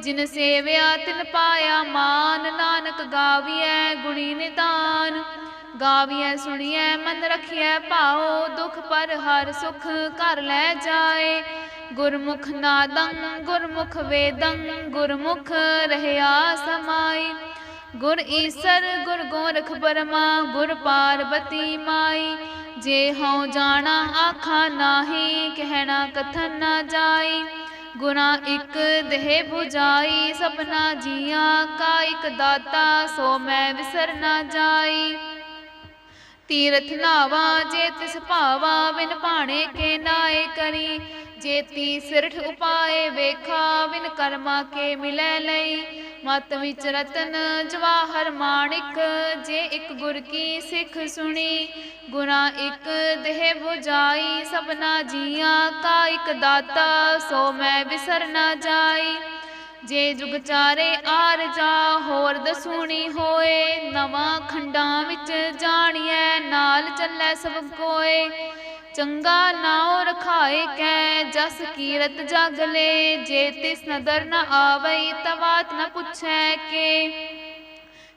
ਜਿਨ ਸੇਵਿਆ ਤਿਨ ਪਾਇਆ ਮਾਨ, ਨਾਨਕ ਗਾਵੀਐ ਗੁਣੀ ਨਿਦਾਨ। ਗਾਵੀਐ ਸੁਣੀਐ, ਮਨ ਰਖਿਐ ਭਾਉ, ਦੁਖ ਪਰ ਹਰ ਸੁਖ ਘਰ ਲੈ ਜਾਏ। ਗੁਰਮੁਖ ਨਾਦੰ, ਗੁਰਮੁਖ ਵੇਦੰ, ਗੁਰਮੁਖ ਰਹਿਆ ਸਮਾਈ। ਗੁਰ ਈਸਰ, ਗੁਰ ਗੋਰਖ ਬਰਮਾ, ਗੁਰ ਪਾਰਬਤੀ ਮਾਈ। ਜੇ ਹਉ ਜਾਣਾ, ਆਖਾ ਨਾਹੀ, ਕਹਿਣਾ ਕਥਨ ਨਾ ਜਾਈ। ਗੁਨਾ ਇਕ ਦੇਹ 부ਜਾਈ ਸਭਨਾ ਜੀਆਂ ਕਾ ਇਕ ਦਾਤਾ, ਸੋ ਮੈਂ ਵਿਸਰ ਨਾ ਜਾਈ। ਤੀਰਥ ਨਾਵਾ ਜੇ ਤਿਸ ਭਾਵਾ, ਬਿਨ ਭਾਣੇ ਕੇ ਨਾ ਨਾਏ ਕਰੀ, ਜੇਤੀ ਸਿਰਠ ਉਪਾਏ ਵੇਖਾ, ਬਿਨ ਕਰਮਾ ਕੇ ਮਿਲੈ ਲਈ। ਮਤ ਵਿੱਚ ਰਤਨ ਜਵਾਹਰ ਮਾਣਿਕ, ਜੇ ਇੱਕ ਗੁਰ ਕੀ ਸਿੱਖ ਸੁਣੀ। ਗੁਨਾ ਇੱਕ ਦੇਹ 부ਜਾਈ ਸਭਨਾ ਜੀਆਂ ਕਾ ਇੱਕ ਦਾਤਾ, ਸੋ ਮੈਂ ਵਿਸਰ ਨਾ ਜਾਈ। ਜੇ ਜੁਗ ਚਾਰੇ ਆਰ ਜਾ, ਹੋਰ ਦਸੂਣੀ ਹੋਏ। ਨਵਾਂ ਖੰਡਾਂ ਵਿੱਚ ਜਾਣੀਐ, ਨਾਲ ਚੱਲੈ ਸਭ ਕੋਏ। ਚੰਗਾ ਨਾਉ ਰਖਾਏ ਕੈ, ਜਸ ਕੀਰਤ ਜਗ ਲੈ, ਜੇ ਤਿਸ ਨਦਰ ਨ ਆਵਈ ਤਵਾਤ ਨ ਪੁੱਛੈ ਕੇ।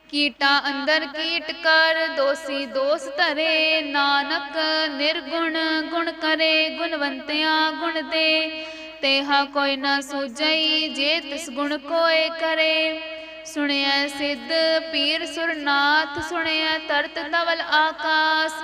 ਕੀਟਾ ਅੰਦਰ ਕੀਟ ਕਰ, ਦੋਸੀ ਦੋਸ ਧਰੇ, ਨਾਨਕ ਨਿਰਗੁਣ ਗੁਣ ਕਰੇ, ਗੁਣਵੰਤਿਆਂ ਗੁਣ ਦੇ। ਤੇਹਾ ਕੋਈ ਨਾ ਸੂਝਈ, ਜੇ ਤਿਸ ਗੁਣ ਕੋਏ ਕਰੇ। ਸੁਣਿਆ ਸਿੱਧ ਪੀਰ ਸੁਰਨਾਥ ਸੁਣਿਆ ਤਰਤ ਤਵਲ ਆਕਾਸ।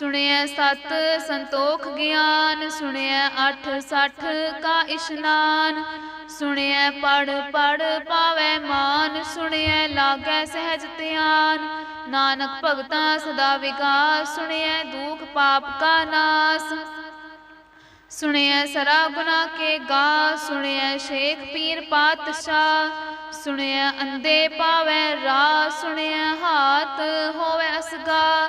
ਸੁਣਿਐ ਸਤ ਸੰਤੋਖ ਗਿਆਨ, ਸੁਣਿਐ ਅਠ ਸੱਠ ਕਾ ਇਸ਼ਨਾਨ, ਸੁਣਿਐ ਪੜ ਪੜ ਪਾਵੈ ਮਾਨ, ਸੁਣਿਐ ਲਾਗੈ ਸਹਿਜ ਧਿਆਨ, ਨਾਨਕ ਭਗਤਾ ਸਦਾ ਵਿਕਾਸ ਸੁਣਿਐ ਦੁਖ ਪਾਪ ਕਾ ਨਾਸ, ਸੁਣਿਐ ਸਰਾ ਗੁਨਾ ਕੇ ਗਾ, ਸੁਣਿਐ ਸ਼ੇਖ ਪੀਰ ਪਾਤਸ਼ਾਹ, ਸੁਣਿਐ ਅੰਦੇ ਪਾਵੈ ਰਾ ਸੁਣਿਐ ਹਾਥ ਹੋਵੇ ਅਸਗਾ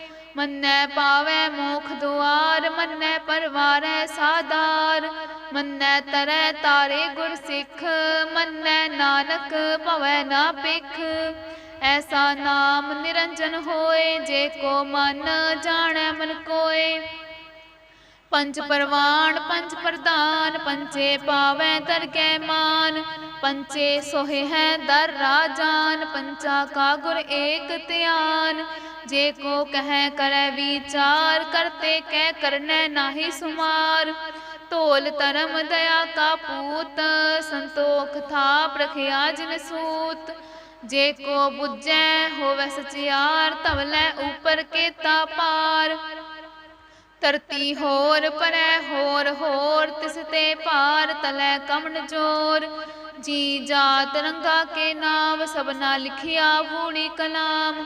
ਮੰਨੈ ਪਾਵੈ ਮੋਖ ਦੁਆਰ, ਮੰਨੈ ਪਰਵਾਰੈ ਸਾਧਾਰ ਮੰਨੈ ਤਰੈ ਤਾਰੇ ਗੁਰ ਸਿੱਖ, ਮੰਨੈ ਨਾਨਕ ਭਵੈ ਨਾ ਪਿਖ ਐਸਾ ਨਾਮ ਨਿਰੰਜਨ ਹੋਏ, ਜੇ ਕੋ ਮਨ ਜਾਣੈ ਮਨ ਕੋਏ। ਪੰਜ ਪਰਵਾਨ ਪੰਜ ਪ੍ਰਧਾਨ ਪੰਚੇ ਪਾਵੈ ਦਰਗਹਿ ਮਾਨ। ਪੰਚੇ ਸੋਹਿ ਹੈ ਦਰ ਰਾਜਾਨ, ਪੰਚਾ ਕਾ ਗੁਰ ਏਕ ਧਿਆਨ। ਜੇ ਕੋ ਕਹੈ ਕਰੈ ਵਿਚਾਰ, ਕਰਤੇ ਕਹਿ ਕਰਨੈ ਨਾਹੀ ਸੁਮਾਰ। ਢੋਲ ਧਰਮ ਦਇਆ ਕਾ ਪੂਤ, ਸੰਤੋਖ ਥਾਪ ਰਖਿਆ ਜਿਨ ਸੂਤ। ਜੇ ਕੋ ਬੁੱਝੈ ਹੋਵੇ ਸਚਿਆਰ ਤਵਲੇ ਉਪਰ ਕੇ ਤਾ ਪਾਰ। ਧਰਤੀ ਹੋਰ ਪਰੈ ਹੋਰ ਹੋਰ, ਤਿਸ ਤੇ ਭਾਰ ਤਲੈ ਕਮਨ ਜੋਰ। ਜੀ ਜਾਤ ਰੰਗਾ ਕੇ ਨਾਮ, ਸਭਨਾ ਲਿਖਿਆ ਬੂੜੀ ਕਲਾਮ।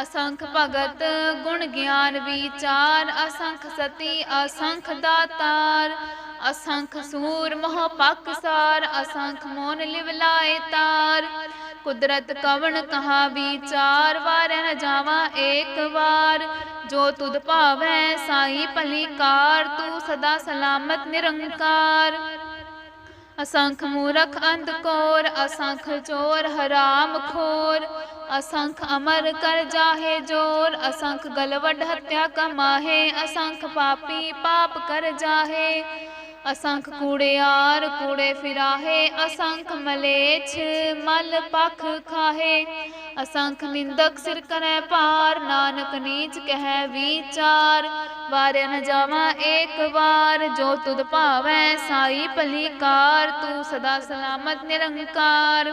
ਅਸੰਖ ਭਗਤ ਗੁਣ ਗਿਆਨ ਵਿਚਾਰ, ਅਸੰਖ ਸਤੀ, ਅਸੰਖ ਦਾਤਾਰ, ਅਸੰਖ ਸੂਰ ਮੋਹ ਪਕਸਾਰ ਅਸੰਖ ਮੋਨ ਲਿਵ ਲਾਏ ਤਾਰ। ਕੁਦਰਤ ਕਵਣ ਕਹਾ ਵਿਚਾਰ, ਵਾਰ ਨ ਜਾਵਾ ਏਕ ਵਾਰ। ਜੋ ਤੁਧ ਭਾਵੈ ਸਾਈ ਭਲੀ ਕਾਰ, ਤੂੰ ਸਦਾ ਸਲਾਮਤ ਨਿਰੰਕਾਰ। ਅਸੰਖ ਮੂਰਖ ਅੰਧਕੋਰ ਅਸੰਖ ਚੋਰ ਹਰਾਮ ਖੋਰ। ਅਸੰਖ ਅਮਰ ਕਰ ਜਾਹੇ ਜੋਰ, ਅਸੰਖ ਗਲਵਡ ਹੱਤਿਆ ਕਮਾਹੇ, ਅਸੰਖ ਪਾਪੀ ਪਾਪ ਕਰ ਜਾਹੇ। ਅਸੰਖ ਕੂੜਿਆਰ ਕੂੜੇ ਫਿਰਾਹੇ, ਅਸੰਖ ਮਲੇਛ ਮਲ ਪਖ ਖਾਹੇ। ਅਸੰਖ ਨਿੰਦਕ ਸਿਰ ਕਰੈ ਪਾਰ ਨਾਨਕ ਨੀਚ ਕਹਿ ਵਿਚਾਰ। ਵਾਰਿਆ ਨ ਜਾਵਾ ਏਕ ਵਾਰ, ਜੋ ਤੁਧ ਭਾਵੈ ਸਾਈ ਭਲੀ ਕਾਰ, ਤੂੰ ਸਦਾ ਸਲਾਮਤ ਨਿਰੰਕਾਰ।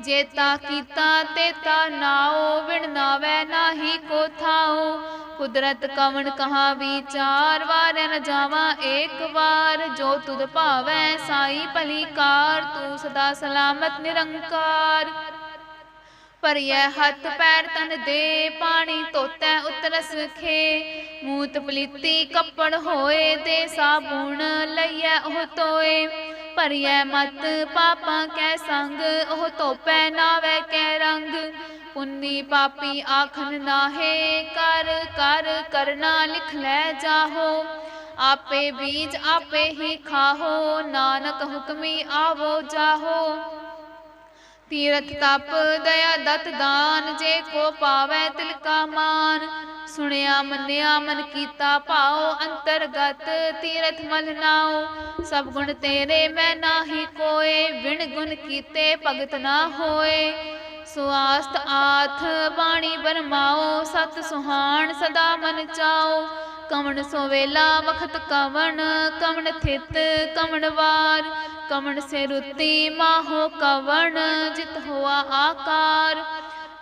ਜੇਤਾ ਕੀਤਾ ਤੇਤਾ ਨਾਓ ਵਿਣ ਨਾਵੈ, ਨਾਹੀ ਕੋ ਥਾਓ ਕੁਦਰਤ ਕਵਣ ਕਹਾ ਵਿਚਾਰ ਵਾਰ ਨ ਜਾਵਾ ਏਕ ਵਾਰ। ਜੋ ਤੁਧ ਭਾਵੈ ਸਾਈ ਭਲੀ ਕਾਰ, ਤੂੰ ਸਦਾ ਸਲਾਮਤ ਨਿਰੰਕਾਰ। ਪਰਿਐ ਹੱਥ ਪੈਰ ਤਨ ਦੇ, ਪਾਣੀ ਧੋਤੈ ਉਤਰਸ ਖੇ। ਮੂਤ ਪਲੀਤੀ ਕੱਪੜ ਹੋਏ ਤੇ ਸਾਬੂਣ ਲਈਐ ਉਹ ਤੋਏ। ਭਰੀਐ ਮਤ, ਪਾਪਾਂ ਕੈ ਸੰਗ, ਉਹ ਧੋਪੈ ਨਾਵੇ ਕੈ ਰੰਗ। ਪੁੰਨੀ ਪਾਪੀ ਆਖਨ ਨਾਹੇ, ਕਰ ਕਰ, ਕਰਨਾ ਲਿਖ ਲੈ ਜਾਹੋ। ਆਪੇ ਬੀਜ ਆਪੇ ਹੀ ਖਾਹੋ, ਨਾਨਕ ਹੁਕਮੀ ਆਵੋ ਜਾਹੋ। ਤੀਰਥ ਤਪ ਦਇਆ ਦਤ ਦਾਨ, ਜੇ ਕੋ ਪਾਵੈ ਤਿਲ ਕਾ ਮਾਨ। ਸੁਣਿਆ, ਮੰਨਿਆ, ਮਨ ਕੀਤਾ ਭਾਉ, ਅੰਤਰਗਤ ਤੀਰਥ ਮਲ ਨਾਉ। ਸਭ ਗੁਣ ਤੇਰੇ, ਮੈਂ ਨਾਹੀ ਕੋਏ ਵਿਣ ਗੁਣ ਕੀਤੇ ਭਗਤ ਨਾ ਹੋਏ। ਸੁਆਸਤ ਆਥ ਬਾਣੀ ਬਰਮਾਓ ਸਤ ਸੁਹਾਣ ਸਦਾ ਮਨ ਚਾਓ ਕਵਣ ਸੋ ਵੇਲਾ ਵਖਤ ਕਵਣ ਕਵਣ ਥਿਤ ਕਵਣ ਵਾਰ। ਕਵਣ ਸੇ ਰੁਤੀ ਮਾਹੋ ਕਵਣ, ਜਿਤ ਹੋਆ ਆਕਾਰ।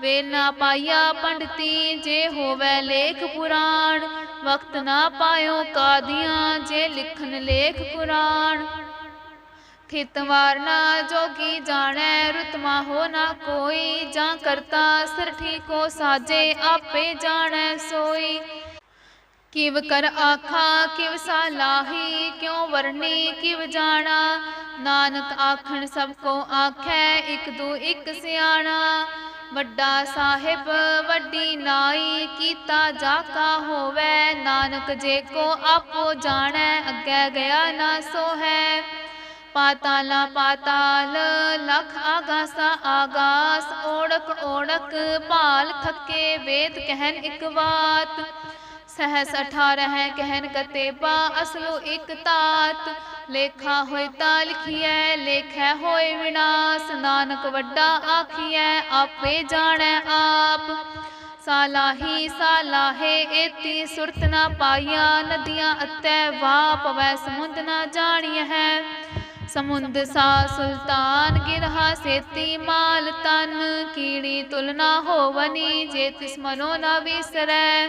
ਵੇ ਨਾ ਪਾਇਆ ਪੰਡਤੀ, ਜੇ ਹੋਵੇ ਲੇਖ ਪੁਰਾਣ। ਵਕਤ ਨਾ ਪਾਇਓ ਕਾਦੀਆਂ, ਜੇ ਲਿਖਨ ਲੇਖ ਕੁਰਾਨ। ਖਿਤ ਵਾਰਨਾ ਜੋਗੀ ਜਾਣੈ ਰੁਤਮਾ ਹੋ ਨਾ ਕੋਈ। ਜਾਂ ਕਰਤਾ ਸਿਰ ਠੀਕੋ ਸਾਜੇ, ਆਪੇ ਜਾਣੈ ਸੋਈ। ਕਿਵ ਕਰ ਆਖਾ, ਕਿਵ ਸਾਲਾਹੀ ਕਿਉ ਵਰਨੀ, ਕਿਵ ਜਾਣਾ? ਨਾਨਕ ਆਖਣ ਸਭ ਕੋ ਆਖੈ, ਇਕ ਦੂ ਇਕ ਸਿਆਣਾ। ਵੱਡਾ ਸਾਹਿਬ, ਵੱਡੀ ਨਾਈ, ਕੀਤਾ ਜਾ ਕਾ ਹੋਵੇ। ਨਾਨਕ ਜੇ ਕੋ ਆਪੋ ਜਾਣੈ, ਅੱਗੇ ਗਿਆ ਨਾ ਸੋ ਹੈ ਪਾਤਾਲਾ ਪਾਤਾਲ, ਲਖ ਆਗਾਸਾ ਆਗਾਸ, ਓੜਕ ਓੜਕ ਭਾਲ ਥੱਕੇ ਵੇਦ ਕਹਿਨ ਇਕ ਬਾਤ ਸਹਸ 18 ਕਹਿਨ ਕਤੇਬਾ, ਅਸਲੋ ਇਕ ਤਾਤ। ਲੇਖਾ ਹੋਏ ਤਾ ਲਿਖੀਐ, ਲੇਖੈ ਹੋਏ ਵਿਨਾਸ਼। ਨਾਨਕ ਵੱਡਾ ਆਖੀਐ, ਆਪੇ ਜਾਣੈ ਆਪ। ਸਾਲਾਹੀ ਸਾਲਾਹੇ ਏਤੀ ਸੁਰਤ ਨਾ ਪਾਈਆ, ਨਦੀਆਂ ਅਤੈ ਵਾ ਪਵੈ ਸਮੁੰਦ ਨਾ ਜਾਣੀਐ। ਹੈ ਸਮੁੰਦ ਸਾ ਸੁਲਤਾਨ ਗਿਰਹਾ ਸੇਤੀ ਮਾਲ ਤਨ। ਕੀੜੀ ਤੁਲਨਾ ਹੋਵਨੀ, ਜੇ ਤਿਸ ਮਨੋ ਨਾ ਵਿਸਰੈ।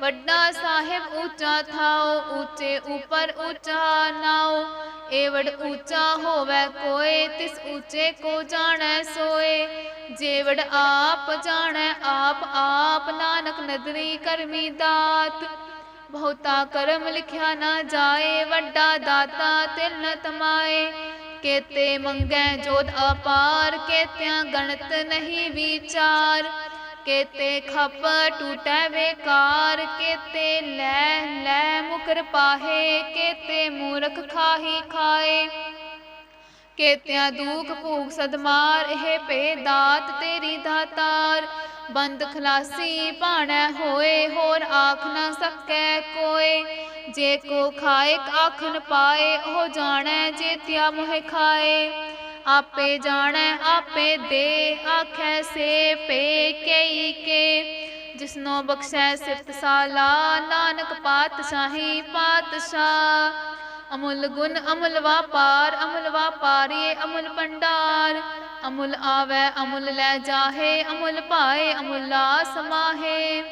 ਵੱਡਾ ਸਾਹਿਬ ਉੱਚਾ ਥਾਓ, ਉੱਚੇ ਉਪਰ ਉੱਚਾ ਨਾਓ। ਏਵੜ ਉੱਚਾ ਹੋਵੇ ਕੋਏ, ਤਿਸ ਉੱਚੇ ਕੋ ਜਾਣੈ ਸੋਏ। ਜੇਵੜ ਆਪ ਜਾਣੈ, ਆਪ ਆਪ ਨਾਨਕ ਨਦਰੀ ਕਰਮੀ ਦਾਤ। ਬਹੁਤਾ ਕਰਮ ਲਿਖਿਆ ਨਾ ਜਾਏ, ਵੱਡਾ ਦਾਤਾ ਤਿਲ ਨ ਤਮਾਏ। ਕੇਤੇ ਮੰਗੈ ਜੋਤ ਅਪਾਰ, ਕੇਤਿਆਂ ਗਣਤ ਨਹੀਂ ਵਿਚਾਰ। ਕੇਤੇ ਖਪ ਟੂਟੈ ਵੇਕਾਰ ਕੇਤੇ ਲੈ ਲੈ ਮੁਕਰ ਪਾਹੇ, ਕੇਤੇ ਮੂਰਖ ਖਾਹੀ ਖਾਏ। ਕੇਤਿਆਂ ਦੂਖ ਭੂਖ ਸਦਮਾਰ, ਇਹ ਪੇ ਦਾਤ ਤੇਰੀ ਦਾਤਾਰ। ਬੰਦ ਖਲਾਸੀ ਭਾਣਾ ਹੋਏ, ਹੋਰ ਆਖ ਨਾ ਸਕੈ ਕੋਏ। ਜੇ ਕੋ ਖਾਏ ਆਖਨ ਪਾਏ, ਉਹ ਜਾਣੈ ਜੇਤਿਆ ਮੋਹਿ ਖਾਏ। ਆਪੇ ਜਾਣੈ, ਆਪੇ ਦੇ ਆਖੈ ਸੇ ਪੇ ਕਈ ਕੇ। ਜਿਸਨੋ ਬਖਸ਼ੈ ਸਿਫਤ ਸਾਲਾ, ਨਾਨਕ ਪਾਤਸ਼ਾਹੀ ਪਾਤਸ਼ਾਹ। ਅਮੁਲ ਗੁਣ ਅਮੁਲ ਵਾਪਾਰ, ਅਮੁਲ ਵਾਪਾਰੀਏ ਅਮੁਲ ਭੰਡਾਰ। ਅਮੁਲ ਆਵੈ, ਅਮੁਲ ਲੈ ਜਾਹੇ, ਅਮੁੱਲ ਪਾਏ ਅਮੁੱਲਾ ਸਮਾਹੇ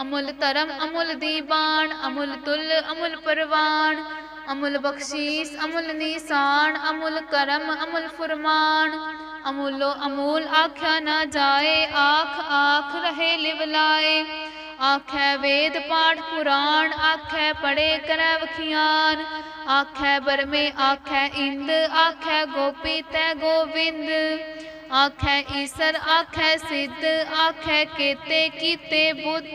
ਅਮੁਲ ਧਰਮ ਅਮੁਲ ਦੀਬਾਨ ਅਮੁਲ ਤੁਲ ਅਮੁਲ ਪਰਵਾਨ ਅਮੁਲ ਬਖਸ਼ੀਸ, ਅਮੁਲ ਨਿਸ਼ਾਨ, ਅਮੁਲ ਕਰਮ, ਅਮੁਲ ਫਰਮਾਨ। ਅਮੁੱਲੋ ਅਮੂਲ ਆਖਿਆ ਨਾ ਜਾਏ, ਆਖ ਆਖ ਰਹੇ ਲਿਵਲਾਏ ਆਖੈ ਵੇਦ ਪਾਠ ਪੁਰਾਣ, ਆਖੈ ਪੜੇ ਕਰੈ ਵਖਿਆਨ। ਆਖੈ ਬਰਮੇ, ਆਖੈ ਇੰਦ, ਆਖੈ ਗੋਪੀ ਤੈ ਗੋਵਿੰਦ। ਆਖੈ ਈਸਰ, ਆਖੈ ਸਿੱਧ, ਆਖੈ ਕੇਤੇ ਕੀਤੇ ਬੁੱਧ।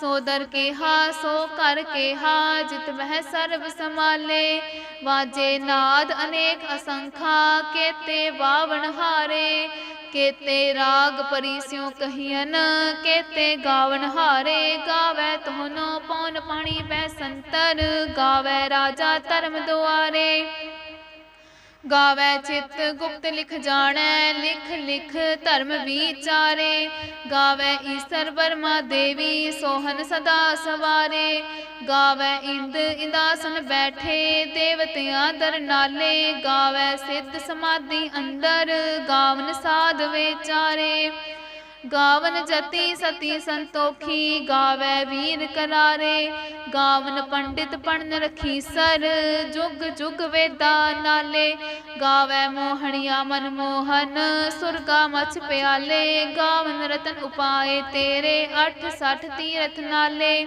ਸੋ ਦਰ ਕੇਹਾ ਸੋ ਕਰ ਕੇਹਾ ਜਿਤ ਵਹਿ ਸਰਬ ਸਮਾਲੇ ਵਾਜੇ ਨਾਦ ਅਨੇਕ ਅਸੰਖਾ, ਕੇਤੇ ਬਾਵਣ ਹਾਰੇ। ਕੇਤੇ ਰਾਗ ਪਰਿਸਿਉ ਕਹੀਨ ਕੇਤੇ ਗਾਵਨ ਹਾਰੇ। ਗਾਵੇ ਤੋਨੋ ਪੌਨ ਪਾਣੀ ਬੈ ਸੰਤਰ, ਗਾਵੇ ਰਾਜਾ ਧਰਮ ਦੁਆਰੇ। ਗਾਵੇ ਚਿਤ ਗੁਪਤ ਲਿਖ ਜਾਣੈ, ਲਿਖ ਲਿਖ ਧਰਮ ਵਿਚਾਰੇ। ਗਾਵੇ ਈਸਰ ਬਰਮਾ ਦੇਵੀ, ਸੋਹਨ ਸਦਾ ਸਵਾਰੇ। ਗਾਵੇ ਇੰਦ ਇੰਦਾਸਨ ਬੈਠੇ, ਦੇਵਤਿਆਂ ਦਰ ਨਾਲੇ। ਗਾਵੇ ਸਿੱਧ ਸਮਾਧੀ ਅੰਦਰ, ਗਾਵਨ ਸਾਧ ਵਿਚਾਰੇ। ਗਾਵਨ ਜਤੀ ਸਤੀ ਸੰਤੋਖੀ, ਗਾਵੇ ਵੀਰ ਕਰਾਰੇ। ਗਾਵਨ ਪੰਡਿਤ ਪੜਨ ਰਖੀ ਸਰ, ਜੁਗ ਜੁਗ ਵੇਦਾ ਨਾਲੇ। ਗਾਵੇ ਮੋਹਣੀਆ ਮਨ ਮੋਹਨ, ਸੁਰਗਾ ਮਛ ਪਿਆਲੇ। ਗਾਵਨ ਰਤਨ ਉਪਾਏ ਤੇਰੇ 860 ਤੀਰਥ ਨਾਲੇ।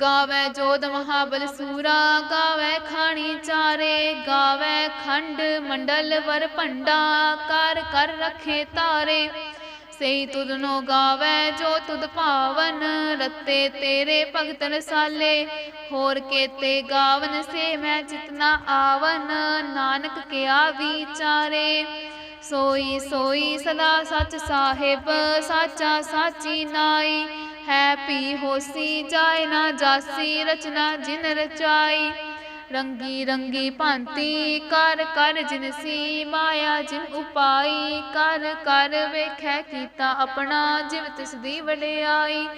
ਗਾਵੇ ਜੋਦ ਮਹਾਬਲ ਸੂਰਾ, ਗਾਵੇ ਖਾਣੀ ਚਾਰੇ। ਗਾਵੇ ਖੰਡ ਮੰਡਲ ਵਰ ਭੰਡਾ ਕਰ ਕਰ ਰਖੇ ਤਾਰੇ। ਸਈ ਤੁਧਨੋ ਗਾਵੇ, ਜੋ ਤੁਧ ਭਾਵਨ ਰਤੇ ਤੇਰੇ ਭਗਤ ਰਸਾਲੇ। ਹੋਰ ਕੇਤੇ ਗਾਵਨ ਸੇ ਮੈਂ ਜਿਤਨਾ ਆਵਨ, ਨਾਨਕ ਕਿਆ ਵਿਚਾਰੇ। ਸੋਈ ਸੋਈ ਸਦਾ ਸੱਚ ਸਾਹਿਬ, ਸਾਚਾ ਸਾਚੀ ਨਾਈ। ਹੈ ਪੀ ਹੋਸੀ, ਜਾਏ ਨਾ ਜਾਸੀ, ਰਚਨਾ ਜਿਨ ਰਚਾਈ। ਰੰਗੀ ਰੰਗੀ ਭਾਂਤੀ ਕਰ ਕਰ ਜਿਨਸੀ ਮਾਇਆ, ਜਿਨ ਉਪਾਈ ਕਰ ਕਰ ਵੇਖੈ ਕੀਤਾ ਆਪਣਾ, ਜਿਵ ਤਿਸ ਦੀ ਵਡਿਆਈ।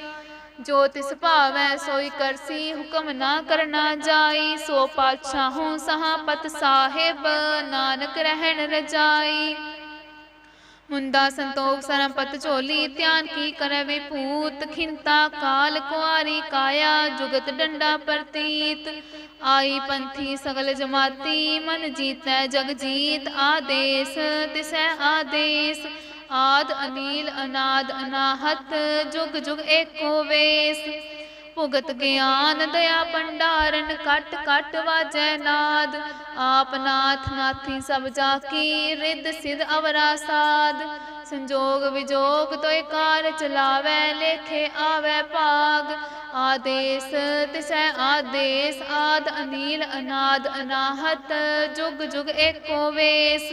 ਜੋ ਤਿਸ ਭਾਵੈ ਸੋਈ ਕਰਸੀ ਹੁਕਮ ਨਾ ਕਰਨਾ ਜਾਈ। ਸੋ ਪਾਤਸ਼ਾਹੋਂ ਸਹਾਪਤ ਸਾਹਿਬ, ਨਾਨਕ ਰਹਿਣ ਰਜਾਈ। ਮੁੰਦਾ ਸੰਤੋਖ ਸਰਮਪਤ ਝੋਲੀ, ਧਿਆਨ ਕੀ ਕਰੈ ਵਿਭੂਤ ਖਿੰਤਾ ਕਾਲ ਕੁਆਰੀ ਕਾਇਆ, ਜੁਗਤ ਡੰਡਾ ਪ੍ਰਤੀਤ। ਆਈ ਪੰਥੀ ਸਗਲ ਜਮਾਤੀ, ਮਨ ਜੀਤੈ ਜਗ ਜੀਤ। ਆਦੇਸ ਤਿਸੈ ਆਦੇਸ। ਆਦ ਅਨੀਲ, ਅਨਾਦ ਅਨਾਹਤ, ਜੁਗ ਜੁਗ ਏਕੋ ਵੇਸ। ਭੁਗਤ ਗਿਆਨ ਦਇਆ ਭੰਡਾਰਨ ਕਟ ਕਟ ਵਾਜੈ ਨਾਦ। ਆਪ ਨਾਥ ਨਾਥੀ ਸਭ ਜਾ ਕੀ ਰਿੱਧ ਸਿਧ ਅਵਰਾ ਸਾਧ ਸੰਜੋਗ ਵਿਜੋਗ ਤੋਇ ਕਾਰ ਚਲਾਵੈ ਲੇਖੇ ਆਵੈ ਭਾਗ। ਆਦੇਸ ਤਿਸੈ ਆਦੇਸ, ਆਦ ਅਨੀਲ ਅਨਾਦ ਅਨਾਹਤ, ਜੁਗ ਜੁਗ ਏਕੋ ਵੇਸ।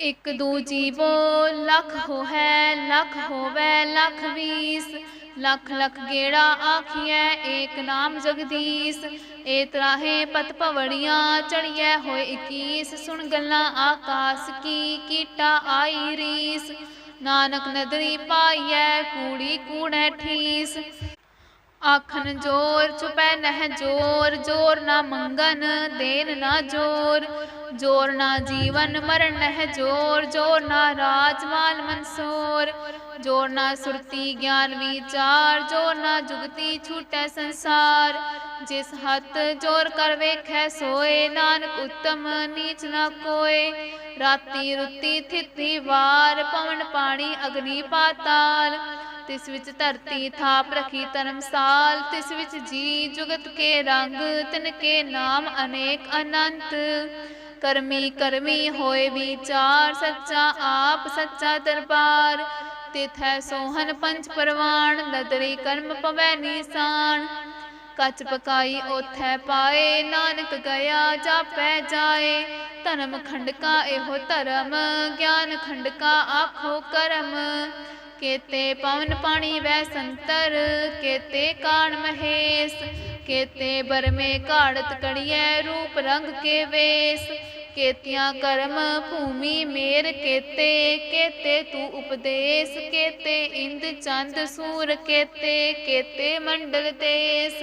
ਇਕ ਦੂ ਜੀਵੋ ਲਖ ਹੋਵੈ ਲਖ ਹੋਵੈ, ਲਖ ਵੀਸ। ਲਖ ਲਖ ਗੇੜਾ ਆਖੀਐ, ਏਕ ਨਾਮ ਜਗਦੀਸ਼। ਏ ਤਰਾਹੇ ਪਤ ਭਵੜੀਆਂ, ਚੜੀਐ ਹੋਏ 21 ਸੁਣ ਗੱਲਾਂ ਆਕਾਸ ਕੀ, ਕੀਟਾ ਆਈ ਰੀਸ। ਨਾਨਕ ਨਦਰੀ ਪਾਈਐ, ਕੂੜੀ ਕੂੜੈ ਠੀਸ। ਆਖਣ ਜੋਰ, ਚੁਪੈ ਨਹਿ ਜੋਰ ਜੋਰ ਨਾ ਮੰਗਨ ਦੇਨ ਨਾ ਜੋਰ। ਜੋਰ ਨਾ ਜੀਵਨ, ਮਰਨ ਨਹਿ ਜੋਰ ਜੋਰ ਨਾ ਰਾਜ ਮਾਲ ਮਨਸੂਰ। ਜੋਰ ਨਾ ਸੁਰਤੀ ਗਿਆਨ ਵਿਚਾਰ, ਜੋਰ ਨਾ ਜੁਗਤੀ ਛੂਟੈ ਸੰਸਾਰ। ਜਿਸ ਹੱਥ ਜੋਰ ਕਰ ਵੇਖੈ ਸੋਏ, ਨਾਨਕ ਉਤਮ ਨੀਚ ਨਾ ਕੋਏ। ਰਾਤੀ ਰੁੱਤੀ ਥਿਤੀ ਵਾਰ, ਪਵਨ ਪਾਣੀ ਅਗਨੀ ਪਾਤਾਲ। ਤਿਸ ਵਿੱਚ ਧਰਤੀ ਥਾਪ ਰਖੀ ਧਰਮਸਾਲ, ਤਿਸ ਵਿੱਚ ਜੀ ਜੁਗਤ ਕੇ ਰੰਗ, ਤਿਨ ਕੇ ਨਾਮ ਅਨੇਕ ਅਨੰਤ। ਕਰਮੀ ਕਰਮੀ ਹੋਏ ਵਿਚਾਰ, ਸੱਚਾ ਆਪ, ਸੱਚਾ ਦਰਬਾਰ। ਤਿਥੈ ਸੋਹਨ ਪੰਚ ਪਰਵਾਣ, ਨਦਰੀ ਕਰਮ ਪਵੈ ਨੀਸਾਨ। ਕੱਚ ਪਕਾਈ ਉਥੈ ਪਾਏ, ਨਾਨਕ ਗਿਆ ਜਾਪੈ ਜਾਏ। ਧਰਮ ਖੰਡਕਾ ਇਹੋ ਧਰਮ, ਗਿਆਨ ਖੰਡਕਾ ਆਖੋ ਕਰਮ। ਕੇਤੇ ਪਵਨ ਪਾਣੀ ਵੈ ਸੰਤਰ, ਕੇਤੇ ਕਾਣ ਮਹੇਸ਼, ਕੇਤੇ ਬਰਮੇ ਘਾੜਤ ਕੜੀਐ ਰੂਪ ਰੰਗ ਕੇ ਵੇਸ, ਕੇਤਿਆਂ ਕਰਮ ਭੂਮੀ ਮੇਰ ਕੇਤੇ ਕੇਤੇ ਤੂੰ ਉਪਦੇਸ, ਕੇਤੇ ਇੰਦ ਚੰਦ ਸੂਰ ਕੇਤੇ ਕੇਤੇ ਮੰਡਲ ਦੇਸ।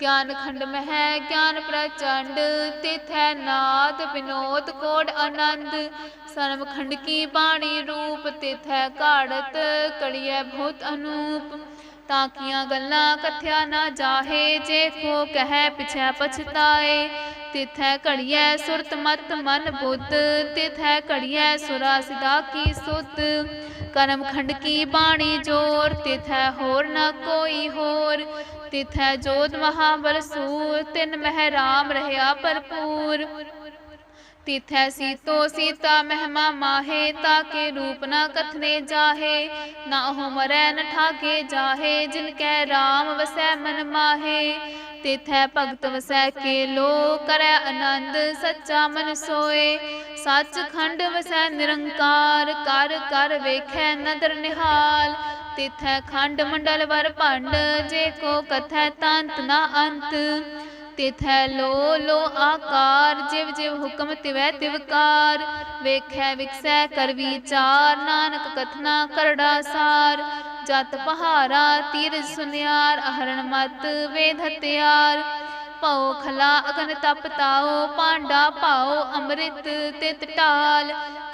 ਗਿਆਨ ਖੰਡ ਮਹਿ, ਗਿਆਨ ਪ੍ਰਚੰਡ, ਤਿਥੈ ਨਾਦ ਬਿਨੋਦ ਕੋਡ ਆਨੰਦ। ਸਰਮ ਖੰਡ ਕੀ ਬਾਣੀ ਰੂਪ, ਤਿਥੈ ਘਾੜਤ ਕੜੀਐ ਬਹੁਤ ਅਨੂਪ। ਤਾਂ ਕੀਆਂ ਗੱਲਾਂ ਕਥਿਆ ਨਾ ਜਾਹੇ, ਜੇ ਕੋ ਕਹੈ ਪਿਛੈ ਪਛਤਾਏ। ਤਿਥੈ ਘੜੀਐ ਸੁਰਤ ਮਤ ਮਨ ਬੁੱਧ, ਤਿਥੈ ਘੜੀਐ ਸੁਰਾ ਸਿਦਾ ਕੀ ਸੁਤ ਕਰਮ ਖੰਡ ਕੀ ਬਾਣੀ ਜੋਰ, ਤਿਥੈ ਹੋਰ ਨਾ ਕੋਈ ਹੋਰ। ਤਿਥੈ ਜੋਤ ਮਹਾਬਲ ਸੂਰ ਤਿਨ ਮਹਿ ਰਾਮ ਰਹਿਆ ਭਰਪੂਰ। ਤਿਥੈ ਸੀਤੋ ਸੀਤਾ ਮਹਿਮਾ ਮਾਹੇ, ਤਾ ਕੇ ਰੂਪ ਨਾ ਕਥਨੇ ਜਾਹੇ, ਨਾ ਉਹ ਮਰੈ ਨ ਠਾਕੇ ਜਾਹੇ, ਜਿਨ ਕੈ RAM ਵਸੈ ਮਨ ਮਾਹੇ। ਤਿਥੈ ਭਗਤ ਵਸੈ ਕੇ ਲੋ ਕਰੈ ਆਨੰਦ ਸੱਚਾ ਮਨ ਸੋਏ। ਸੱਚ ਖੰਡ ਵਸੈ ਨਿਰੰਕਾਰ, ਕਰ ਕਰ ਵੇਖੈ ਨਦਰ ਨਿਹਾਲ। ਤਿਥੈ ਖੰਡ ਮੰਡਲ ਵਰ ਭੰਡ, ਜੇ ਕੋ ਕਥੈ ਤੰਤ ਨਾ ਅੰਤ। ਤਿਥੈ ਲੋ ਲੋ ਆਕਾਰ, ਜਿਵ ਜਿਵ ਹੁਕਮ ਤਿਵੈ ਤਿਵਕਾਰ ਵੇਖੈ ਵਿਕਸੈ ਕਰ ਵਿਚਾਰ, ਨਾਨਕ ਕਥਨਾ ਕਰੜਾ ਸਾਰ। ਜਤ ਪਹਾਰਾ ਤੀਰ ਸੁਨਿਆਰ, ਅਹਰਣ ਮਤ ਵੇਦ ਹਤਿਆਰ ਭਉ ਖਲਾ ਅਗਨ ਤਪਤਾਓ ਪਾਂਡਾ ਭਾਉ ਅੰਮ੍ਰਿਤ ਤਿਤ ਢਾਲ।